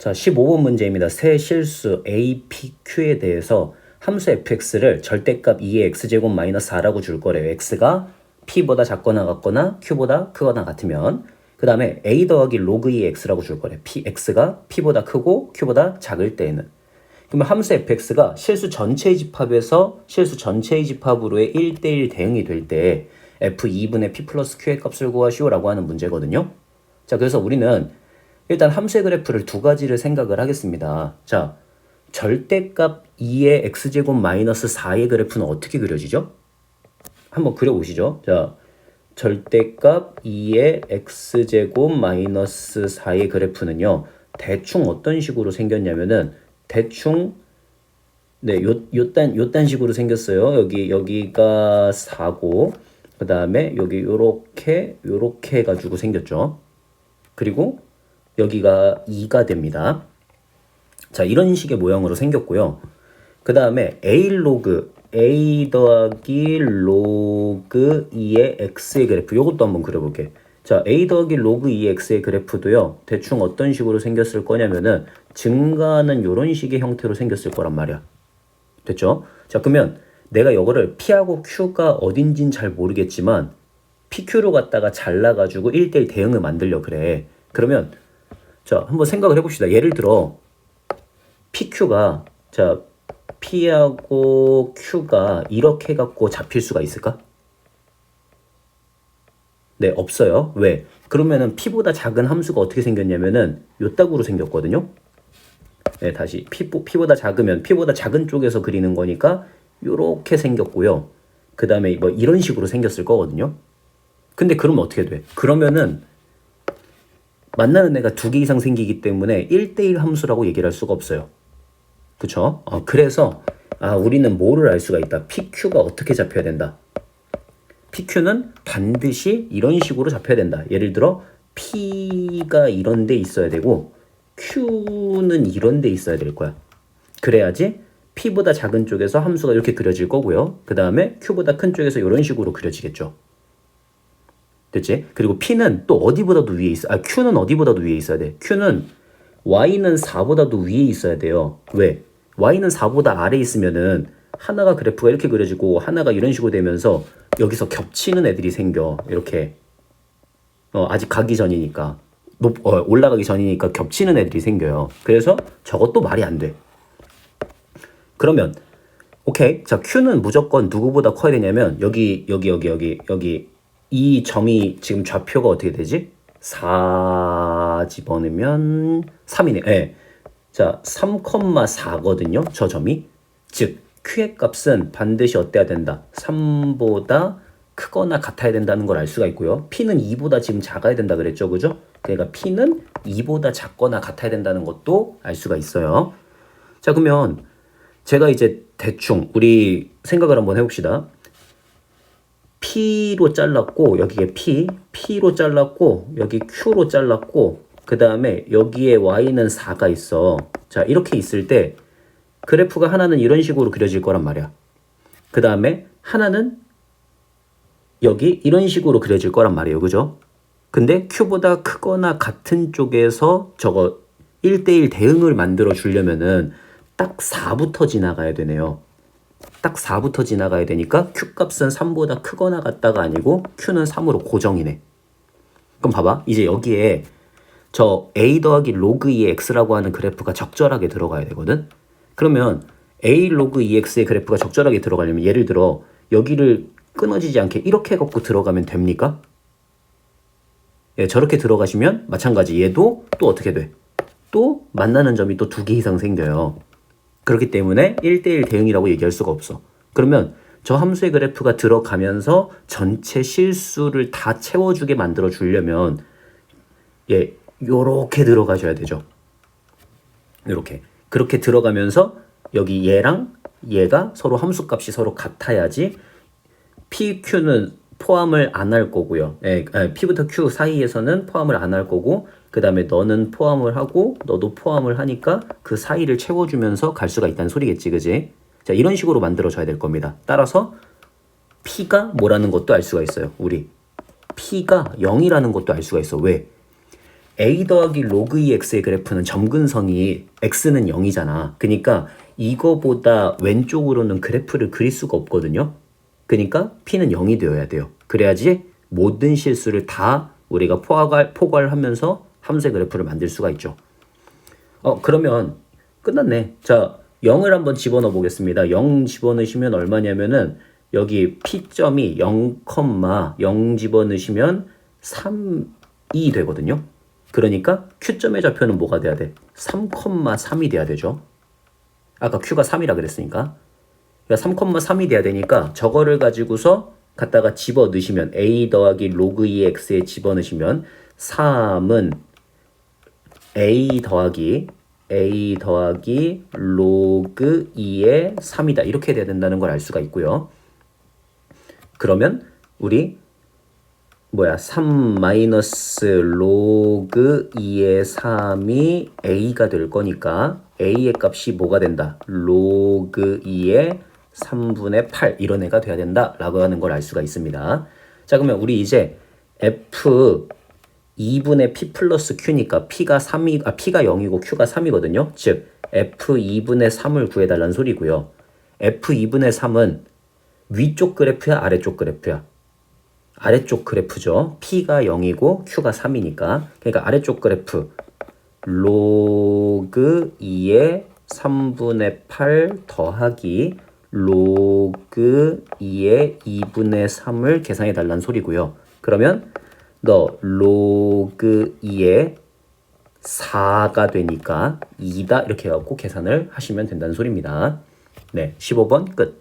자, 15번 문제입니다. 새 실수 a, p, q에 대해서 함수 fx를 절대값 2의 x제곱 마이너스 4라고 줄 거래요. x가 p보다 작거나 같거나 q보다 크거나 같으면 그 다음에 a 더하기 로그 2의 x라고 줄 거래요. p, x가 p보다 크고 q보다 작을 때에는 그러면 함수 fx가 실수 전체의 집합에서 실수 전체의 집합으로의 1대1 대응이 될 때 f2분의 p 플러스 q의 값을 구하시오라고 하는 문제거든요. 자, 그래서 우리는 일단 함수의 그래프를 두 가지를 생각을 하겠습니다. 자, 절대값 2의 x제곱 마이너스 4의 그래프는 어떻게 그려지죠? 한번 그려보시죠. 자, 절대값 2의 x제곱 마이너스 4의 그래프는요. 대충 어떤 식으로 생겼냐면은 대충 네, 요, 요딴, 요딴 식으로 생겼어요. 여기, 여기가 4고, 그 다음에 여기 요렇게, 요렇게 해가지고 생겼죠. 그리고 여기가 2가 됩니다. 자, 이런 식의 모양으로 생겼고요. 그 다음에 A 로그, A 더하기 로그 2의 X의 그래프. 요것도 한번 그려볼게. 자, A 더하기 로그 2의 X의 그래프도요. 대충 어떤 식으로 생겼을 거냐면은 증가하는 요런 식의 형태로 생겼을 거란 말이야. 됐죠? 자, 그러면 내가 이거를 P하고 Q가 어딘진 잘 모르겠지만 PQ로 갖다가 잘라가지고 1대1 대응을 만들려 그래. 그러면 자, 한번 생각을 해봅시다. 예를 들어 PQ가 자 P하고 Q가 이렇게 갖고 잡힐 수가 있을까? 네, 없어요. 왜? 그러면은 P보다 작은 함수가 어떻게 생겼냐면은 요따구로 생겼거든요. 네, 다시 P, P보다 작으면 P보다 작은 쪽에서 그리는 거니까 요렇게 생겼고요. 그 다음에 뭐 이런 식으로 생겼을 거거든요. 근데 그러면 어떻게 돼? 그러면은 만나는 애가 두 개 이상 생기기 때문에 1대1 함수라고 얘기를 할 수가 없어요. 그쵸? 어, 그래서 아 우리는 뭐를 알 수가 있다. PQ가 어떻게 잡혀야 된다. PQ는 반드시 이런 식으로 잡혀야 된다. 예를 들어 P가 이런 데 있어야 되고 Q는 이런 데 있어야 될 거야. 그래야지 P보다 작은 쪽에서 함수가 이렇게 그려질 거고요. 그 다음에 Q보다 큰 쪽에서 이런 식으로 그려지겠죠. 됐지? 그리고 P는 또 어디보다도 위에 있어. 아, Q는 어디보다도 위에 있어야 돼. Q는 Y는 4보다도 위에 있어야 돼요. 왜? Y는 4보다 아래 있으면은 하나가 그래프가 이렇게 그려지고 하나가 이런 식으로 되면서 여기서 겹치는 애들이 생겨. 이렇게. 어, 아직 가기 전이니까. 높, 어, 올라가기 전이니까 겹치는 애들이 생겨요. 그래서 저것도 말이 안 돼. 그러면 오케이. 자, Q는 무조건 누구보다 커야 되냐면 여기 여기 여기 여기 여기 이 점이 지금 좌표가 어떻게 되지? 4 집어넣으면 3이네. 예. 자, 3,4거든요. 저 점이. 즉 Q의 값은 반드시 어때야 된다. 3보다 크거나 같아야 된다는 걸 알 수가 있고요. P는 2보다 지금 작아야 된다 그랬죠. 그죠? 그러니까 P는 2보다 작거나 같아야 된다는 것도 알 수가 있어요. 자, 그러면 제가 이제 대충 우리 생각을 한번 해봅시다. P로 잘랐고 여기에 P, P로 잘랐고 여기 Q로 잘랐고 그 다음에 여기에 Y는 4가 있어. 자 이렇게 있을 때 그래프가 하나는 이런 식으로 그려질 거란 말이야. 그 다음에 하나는 여기 이런 식으로 그려질 거란 말이에요. 그죠? 근데 Q보다 크거나 같은 쪽에서 저거 1대1 대응을 만들어 주려면은 딱 4부터 지나가야 되네요. 딱 4부터 지나가야 되니까 Q 값은 3보다 크거나 같다가 아니고 Q는 3으로 고정이네. 그럼 봐봐. 이제 여기에 저 A 더하기 로그 2의 X라고 하는 그래프가 적절하게 들어가야 되거든. 그러면 A 로그 2X의 그래프가 적절하게 들어가려면 예를 들어 여기를 끊어지지 않게 이렇게 갖고 들어가면 됩니까? 예, 저렇게 들어가시면 마찬가지 얘도 또 어떻게 돼? 또 만나는 점이 또 두 개 이상 생겨요. 그렇기 때문에 1대1 대응이라고 얘기할 수가 없어. 그러면 저 함수의 그래프가 들어가면서 전체 실수를 다 채워주게 만들어 주려면 예, 요렇게 들어가셔야 되죠. 요렇게. 그렇게 들어가면서 여기 얘랑 얘가 서로 함수값이 서로 같아야지 PQ는 포함을 안 할 거고요. 예, 아니, P부터 Q 사이에서는 포함을 안 할 거고 그 다음에 너는 포함을 하고 너도 포함을 하니까 그 사이를 채워주면서 갈 수가 있다는 소리겠지, 그지? 자, 이런 식으로 만들어줘야 될 겁니다. 따라서 P가 뭐라는 것도 알 수가 있어요, 우리. P가 0이라는 것도 알 수가 있어. 왜? a 더하기 로그 2x의 그래프는 점근성이 x는 0이잖아. 그러니까 이거보다 왼쪽으로는 그래프를 그릴 수가 없거든요. 그러니까 p는 0이 되어야 돼요. 그래야지 모든 실수를 다 우리가 포괄, 포괄하면서 함수의 그래프를 만들 수가 있죠. 어, 그러면 끝났네. 자, 0을 한번 집어넣어 보겠습니다. 0 집어넣으시면 얼마냐면은 여기 P점이 0, 0 집어넣으시면 3이 되거든요. 그러니까 Q점의 좌표는 뭐가 돼야 돼? 3,3이 돼야 되죠. 아까 Q가 3이라 그랬으니까. 그러니까 3,3이 돼야 되니까 저거를 가지고서 갖다가 집어 넣으시면 a 더하기 로그 2x에 집어 넣으시면 3은 a 더하기 a 더하기 로그 2의 3이다. 이렇게 돼야 된다는 걸 알 수가 있고요. 그러면 우리 뭐야 3 마이너스 로그 2의 3이 a가 될 거니까 a의 값이 뭐가 된다? 로그 2의 3분의 8 이런 애가 돼야 된다라고 하는 걸 알 수가 있습니다. 자 그러면 우리 이제 f 2분의 p 플러스 q니까 p가 3이 아 p가 0이고 q가 3이거든요. 즉 f 2분의 3을 구해달라는 소리고요. f 2분의 3은 위쪽 그래프야 아래쪽 그래프야? 아래쪽 그래프죠. p가 0이고 q가 3이니까 그러니까 아래쪽 그래프 로그 2의 3분의 8 더하기 로그 2의 2분의 3을 계산해 달라는 소리고요. 그러면 너 로그 2의 4가 되니까 2다 이렇게 해갖고 계산을 하시면 된다는 소리입니다. 네, 15번 끝.